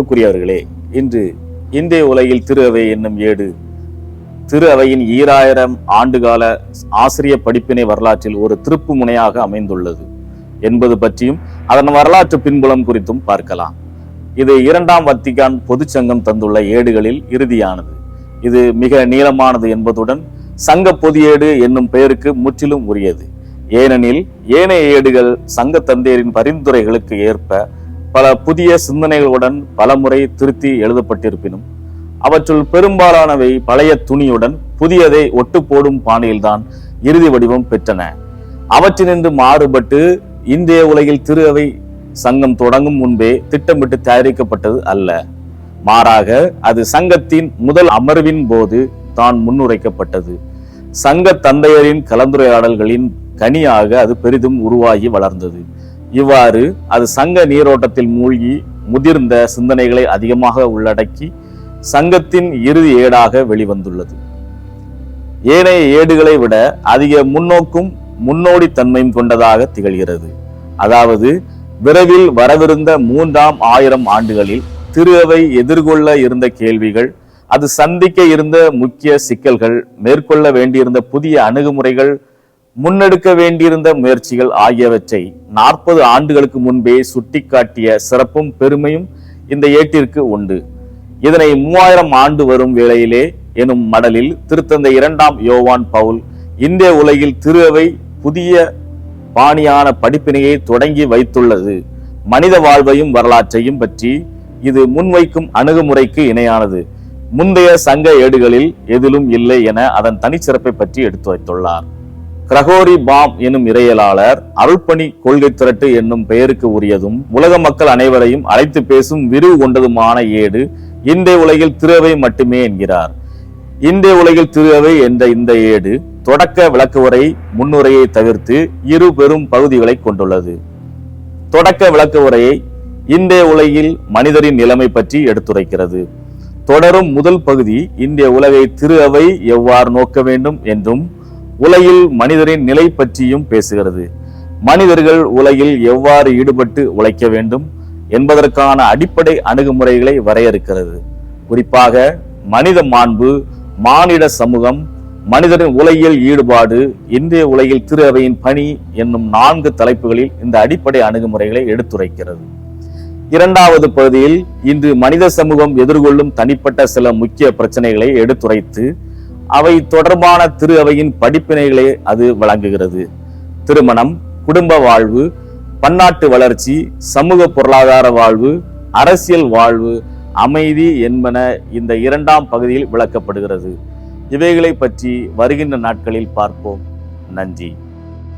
அன்புக்குரியவர்களே இன்று இந்திய உலகில் திரு அவை என்னும் ஏடு திரு அவையின் ஈராயிரம் ஆண்டுகால ஆசிரிய படிப்பினை வரலாற்றில் ஒரு திருப்பு முனையாக அமைந்துள்ளது. என்பது பற்றியும் அதன் வரலாற்று பின்புலம் குறித்தும் பார்க்கலாம். இது இரண்டாம் வத்திகான் பொதுச்சங்கம் தந்துள்ள ஏடுகளில் இறுதியானது. இது மிக நீளமானது என்பதுடன் சங்க பொதியேடு என்னும் பெயருக்கு முற்றிலும் உரியது. ஏனெனில் ஏனைய ஏடுகள் சங்க தந்தையரின் பரிந்துரைகளுக்கு ஏற்ப பல புதிய சிந்தனைகளுடன் பலமுறை திருத்தி எழுதப்பட்டிருப்பினும் அவற்றுள் பெரும்பாலானவை பழைய துணியுடன் புதியதை ஒட்டு போடும் பாணியில்தான் இறுதி வடிவம் பெற்றன. அவற்றினின்று மாறுபட்டு இந்திய உலகில் திரு அவை சங்கம் தொடங்கும் முன்பே திட்டமிட்டு தயாரிக்கப்பட்டது அல்ல. மாறாக அது சங்கத்தின் முதல் அமர்வின் போது தான் முன்னுரைக்கப்பட்டது. சங்க தந்தையரின் கலந்துரையாடல்களின் கனியாக அது பெரிதும் உருவாகி வளர்ந்தது. இவ்வாறு அது சங்க நீரோட்டத்தில் மூழ்கி முதிர்ந்த சிந்தனைகளை அதிகமாக உள்ளடக்கி சங்கத்தின் இறுதி ஏடாக வெளிவந்துள்ளது. ஏனைய ஏடுகளை விட அதிக முன்னோக்கும் முன்னோடி தன்மையும் கொண்டதாக திகழ்கிறது. அதாவது விரைவில் வரவிருந்த மூன்றாம் ஆயிரம் ஆண்டுகளில் திரு அவை எதிர்கொள்ள இருந்த கேள்விகள் அது சந்திக்க இருந்த முக்கிய சிக்கல்கள் மேற்கொள்ள வேண்டியிருந்த புதிய அணுகுமுறைகள் முன்னெடுக்க வேண்டியிருந்த முயற்சிகள் ஆகியவற்றை நாற்பது ஆண்டுகளுக்கு முன்பே சுட்டிக்காட்டிய சிறப்பும் பெருமையும் இந்த ஏட்டிற்கு உண்டு. இதனை மூவாயிரம் ஆண்டு வரும் வேளையிலே எனும் மடலில் திருத்தந்தை இரண்டாம் யோவான் பவுல் இந்திய உலகில் திருவை புதிய பாணியான படிப்பினையை தொடங்கி வைத்துள்ளது. மனித வாழ்வையும் வரலாற்றையும் பற்றி இது முன்வைக்கும் அணுகுமுறைக்கு இணையானது. முந்தைய சங்க ஏடுகளில் எதிலும் இல்லை என அதன் தனிச்சிறப்பை பற்றி எடுத்து வைத்துள்ளார். கிரகோரி பாம் எனும் இறையலாளர் அருள்பணி கொள்கை திரட்டு என்னும் பெயருக்கு உரியதும் உலக மக்கள் அனைவரையும் அழைத்து பேசும் விரிவு கொண்டதுமான ஏடு இந்திய உலகில் திருவை மட்டுமே என்கிறார். இந்திய உலகில் திருவை என்ற இந்த ஏடு தொடக்க விளக்குவரை முன்னுரையை தவிர்த்து இரு பெரும் பகுதிகளை கொண்டுள்ளது. தொடக்க விளக்குவரையை இந்திய உலகில் மனிதரின் நிலைமை பற்றி எடுத்துரைக்கிறது. தொடரும் முதல் பகுதி இந்திய உலகை திரு அவை எவ்வாறு நோக்க வேண்டும் என்றும் உலகில் மனிதரின் நிலை பற்றியும் பேசுகிறது. மனிதர்கள் உலகில் எவ்வாறு ஈடுபட்டு உழைக்க வேண்டும் என்பதற்கான அடிப்படை அணுகுமுறைகளை வரையறுக்கிறது. குறிப்பாக மனித மாண்பு மானிட சமூகம் மனிதரின் உலகியல் ஈடுபாடு இந்திய உலகில் திரு அவையின் பணி என்னும் நான்கு தலைப்புகளில் இந்த அடிப்படை அணுகுமுறைகளை எடுத்துரைக்கிறது. இரண்டாவது பகுதியில் இன்று மனித சமூகம் எதிர்கொள்ளும் தனிப்பட்ட சில முக்கிய பிரச்சனைகளை எடுத்துரைத்து அவை தொடர்பான திரு அவையின் படிப்பினைகளை அது வழங்குகிறது. திருமணம் குடும்ப வாழ்வு பன்னாட்டு வளர்ச்சி சமூக பொருளாதார வாழ்வு அரசியல் வாழ்வு அமைதி என்பன இந்த இரண்டாம் பகுதியில் விளக்கப்படுகிறது. இவைகளை பற்றி வருகின்ற நாட்களில் பார்ப்போம். நன்றி.